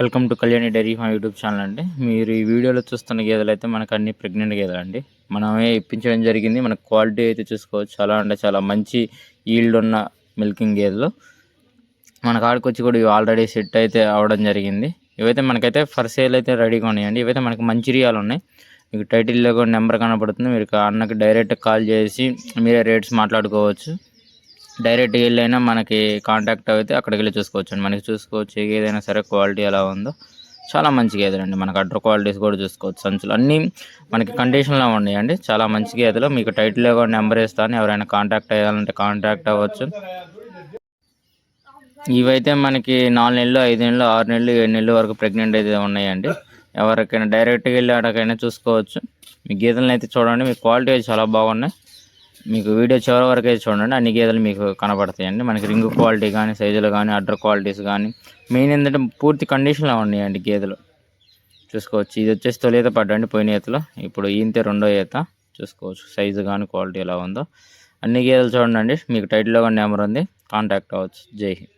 Welcome to Kalyani dairy farm YouTube channel అండి. మీరు ఈ వీడియోలో చూస్తున్న గేదెలు అయితే మనకు అన్ని ప్రెగ్నెంట్ గేదెలు అండి. మనమే ఇప్పించడం జరిగింది. మనకు క్వాలిటీ అయితే చూసుకోవచ్చు. చాలా అంటే చాలా మంచి ఈల్డ్ ఉన్న మిల్కింగ్ గేదెలు. మన కాడికి వచ్చి కూడా ఇవి ఆల్రెడీ సెట్ అయితే అవ్వడం జరిగింది. ఇవైతే మనకైతే ఫర్ సేల్ అయితే రెడీగా ఉన్నాయండి. ఇవైతే మనకి మంచి రియాలు ఉన్నాయి. మీకు టైటిల్లో కూడా నెంబర్ కనపడుతుంది మీరు అన్నకి డైరెక్ట్ కాల్ చేసి మీరే రేట్స్ మాట్లాడుకోవచ్చు. డైరెక్ట్గా వెళ్ళైనా మనకి కాంటాక్ట్ అయితే అక్కడికి వెళ్ళి చూసుకోవచ్చు అండి మనకి చూసుకోవచ్చు ఏదైనా సరే క్వాలిటీ ఎలా ఉందో. చాలా మంచి గేదెలండి మనకి అడ్డర్ క్వాలిటీస్ కూడా చూసుకోవచ్చు. సంచులు అన్నీ మనకి కండిషన్లో ఉన్నాయండి. చాలా మంచి గేదెలు మీకు టైటిల్లో కూడా నెంబర్ ఇస్తాను ఎవరైనా కాంటాక్ట్ అయ్యాలంటే కాంటాక్ట్ అవ్వచ్చు. ఇవైతే మనకి నాలుగు నెలలు ఐదు నెలలు ఆరు నెలలు ఏడు నెలలు వరకు ప్రెగ్నెంట్ అయితే ఉన్నాయండి. ఎవరికైనా డైరెక్ట్గా వెళ్ళి అక్కడికైనా చూసుకోవచ్చు. మీ గీతలను అయితే చూడండి. మీ క్వాలిటీ అయితే చాలా బాగున్నాయి. మీకు వీడియో చివరి వరకు అయితే చూడండి. అన్ని గేదెలు మీకు కనబడతాయండి. మనకి రింగ్ క్వాలిటీ కానీ సైజులు కానీ అడ్డర్ క్వాలిటీస్ కానీ మెయిన్ ఏంటంటే పూర్తి కండిషన్లో ఉన్నాయండి గేదెలు. చూసుకోవచ్చు. ఇది వచ్చేసి తొలి పడ్డండి పోయిన ఈతలో. ఇప్పుడు ఈంతే రెండో ఈత. చూసుకోవచ్చు సైజు కానీ క్వాలిటీ ఎలా ఉందో. అన్ని గేదెలు చూడండి మీకు టైటిల్లో కానీ నెంబర్ ఉంది. కాంటాక్ట్ అవ్వచ్చు. జై హింద్.